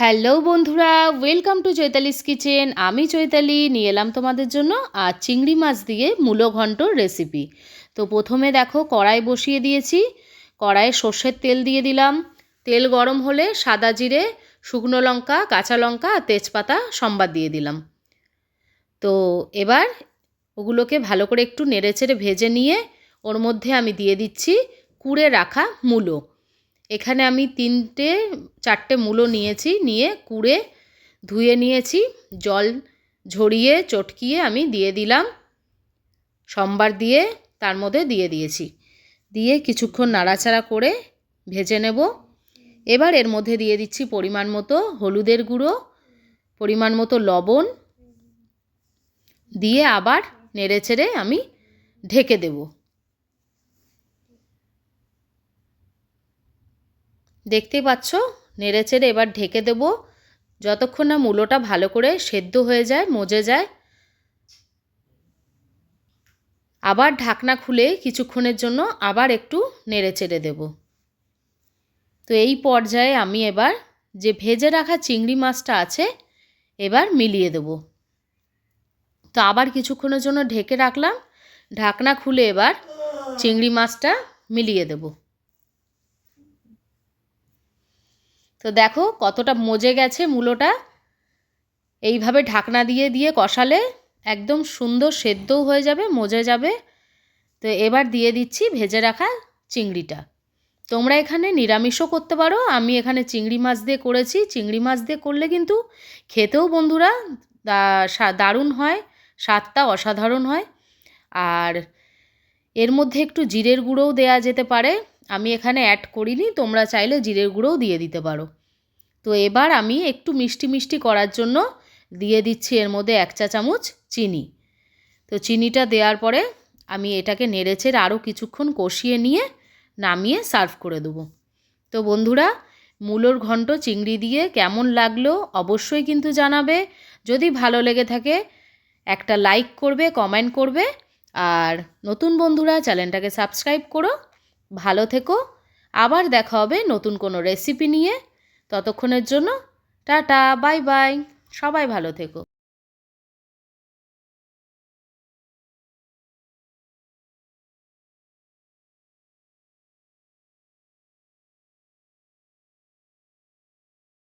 Hello বন্ধুরা welcome to Chaitali's kitchen আমি চৈতালি, নিয়ে এলাম তোমাদের জন্য আর চিংড়ি মাছ দিয়ে মূলো ঘন্টর রেসিপি তো প্রথমে দেখো কড়াই বসিয়ে দিয়েছি, কড়াইয়ে সর্ষের তেল দিয়ে দিলাম। তেল গরম হলে সাদা জিরে, শুকনো লঙ্কা, কাঁচা লঙ্কা আর তেজপাতা সম্বাদ দিয়ে দিলাম। তো এবার ওগুলোকে ভালো করে একটু নেড়েচেড়ে ভেজে নিয়ে ওর মধ্যে আমি দিয়ে দিচ্ছি কুড়ে রাখা মূলো। এখানে আমি তিনটে, চারটে মূলো নিয়েছি, নিয়ে কুড়ে ধুয়ে নিয়েছি। জল ঝরিয়ে, চটকিয়ে আমি দিয়ে দিলাম। সম্বার দিয়ে তার মধ্যে দিয়ে দিয়েছি। দিয়ে কিছুক্ষণ নাড়াচাড়া করে ভেজে নেব। এবার এর মধ্যে দিয়ে দিচ্ছি পরিমাণ মতো হলুদের গুঁড়ো, পরিমাণ মতো লবণ। দিয়ে আবার নেড়ে চেড়ে আমি ঢেকে দেবো। দেখতেই পাচ্ছ? নেড়ে চেড়ে এবার ঢেকে দেবো। যতক্ষণ না মূলোটা ভালো করে সেদ্ধ হয়ে যায়, মজে যায়। আবার ঢাকনা খুলে কিছুক্ষণের জন্য আবার একটু নেড়ে চেড়ে দেব। তো এই পর্যায়ে আমি এবার যে ভেজে রাখা চিংড়ি মাছটা আছে, এবার মিলিয়ে দেব। তো আবার কিছুক্ষণের জন্য ঢেকে রাখলাম। ঢাকনা খুলে এবার চিংড়ি মাছটা মিলিয়ে দেবো। তো দেখো কতটা মজে গেছে মূলোটা। এইভাবে ঢাকনা দিয়ে দিয়ে কষালে একদম সুন্দর সেদ্ধও হয়ে যাবে, মজে যাবে। তো এবার দিয়ে দিচ্ছি ভেজে রাখা চিংড়িটা। তোমরা এখানে নিরামিষও করতে পারো, আমি এখানে চিংড়ি মাছ দিয়ে করেছি। চিংড়ি মাছ দিয়ে করলে কিন্তু খেতেও বন্ধুরা দারুণ হয়, স্বাদটা অসাধারণ হয়। আর এর মধ্যে একটু জিরের গুঁড়োও দেয়া যেতে পারে। আমি এখানে অ্যাড করিনি, তোমরা চাইলে জিরের গুঁড়োও দিয়ে দিতে পারো। তো এবার আমি একটু মিষ্টি মিষ্টি করার জন্য দিয়ে দিচ্ছি এর মধ্যে এক চা চামচ চিনি। তো চিনিটা দেওয়ার পরে আমি এটাকে নেড়েচেড়ে আরও কিছুক্ষণ কষিয়ে নিয়ে নামিয়ে সার্ভ করে দেবো। তো বন্ধুরা, মূলোর ঘন্ট চিংড়ি দিয়ে কেমন লাগল অবশ্যই কিন্তু জানাবে। যদি ভালো লেগে থাকে, একটা লাইক করবে কমেন্ট করবে। আর নতুন বন্ধুরা, চ্যানেলটাকে সাবস্ক্রাইব করো। ভালো থেকো। আবার দেখা হবে নতুন কোনো রেসিপি নিয়ে। ততক্ষণের জন্য টাটা বাই বাই সবাই ভালো থেকো।